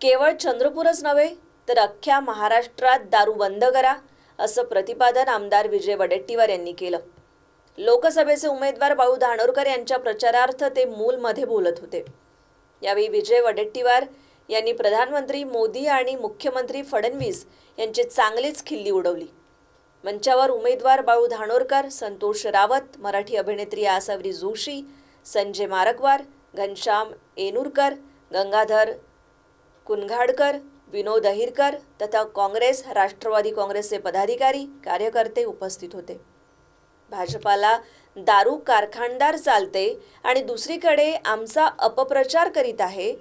केवळ चंद्रपूरच नव्हे तर अख्ख्या महाराष्ट्रात दारू बंद करा असं प्रतिपादन आमदार विजय वडेट्टीवार यांनी केलं. लोकसभेचे उमेदवार बाळू धानोरकर यांच्या प्रचारार्थ ते मूलमध्ये बोलत होते. यावेळी विजय वडेट्टीवार यांनी प्रधानमंत्री मोदी आणि मुख्यमंत्री फडणवीस यांची चांगलीच खिल्ली उडवली. मंचावर उमेदवार बाळू धानोरकर संतोष रावत मराठी अभिनेत्री आसावरी जोशी संजय मारकवार घनश्याम एनूरकर गंगाधर कुनघाडकर विनोद अहिरकर तथा काँग्रेस राष्ट्रवादी काँग्रेसचे पदाधिकारी कार्यकर्ते उपस्थित होते. भाजपाला दारू कारखानदार चालते आणि दुसरीकडे आमचा अपप्रचार करीत आहे.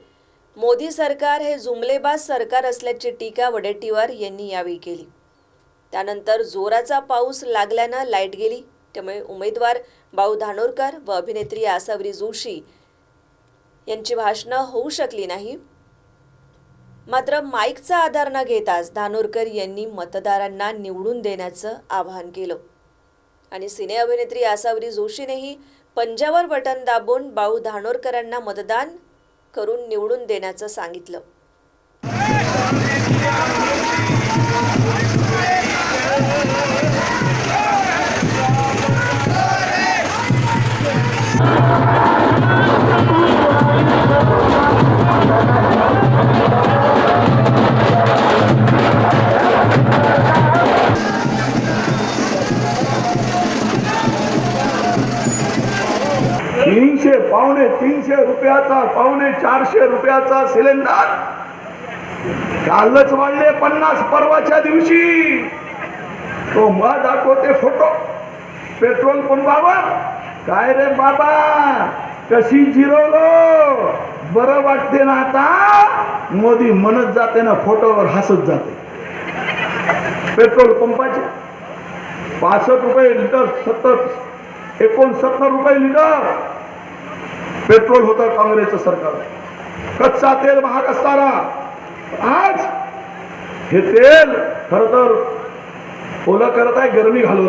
मोदी सरकार हे जुमलेबाज सरकार असल्याची टीका वडेट्टीवार यांनी यावेळी केली. त्यानंतर जोराचा पाऊस लागल्यानं लाइट गेली. त्यामुळे उमेदवार बाळू धानोरकर व अभिनेत्री आसावरी जोशी यांची भाषणं होऊ शकली नाही. मात्र माईकचा आधार न घेताच धानोरकर यांनी मतदारांना निवडून देण्याचं आवाहन केलं. आणि सिने अभिनेत्री आसावरी जोशीनेही पंजावर बटन दाबून बाळू धानोरकरांना मतदान करून निवडून देण्याचं सांगितलं. तीनशे पावणे तीनशे रुपयाचा पावणे चारशे रुपयाचा सिलेंडर. कालच वाढले पन्नास परवाच्या दिवशी. तो मला दाखवते फोटो. पेट्रोल पंपावर. काय रे बाबा? कशी जिरवलो? बरं वाटते ना आता? मोदी म्हणत जाते ना फोटोवर हसत जाते. पेट्रोल पंपाचे पासष्ट रुपये लिटर सत्तर एकोणसत्तर रुपये लिटर. पेट्रोल होतं काँग्रेसचं सरकार. कच्चा तेल महाग असताना आज हे तेल खर तर ओलं करत आहे गरमी घालवत आहे.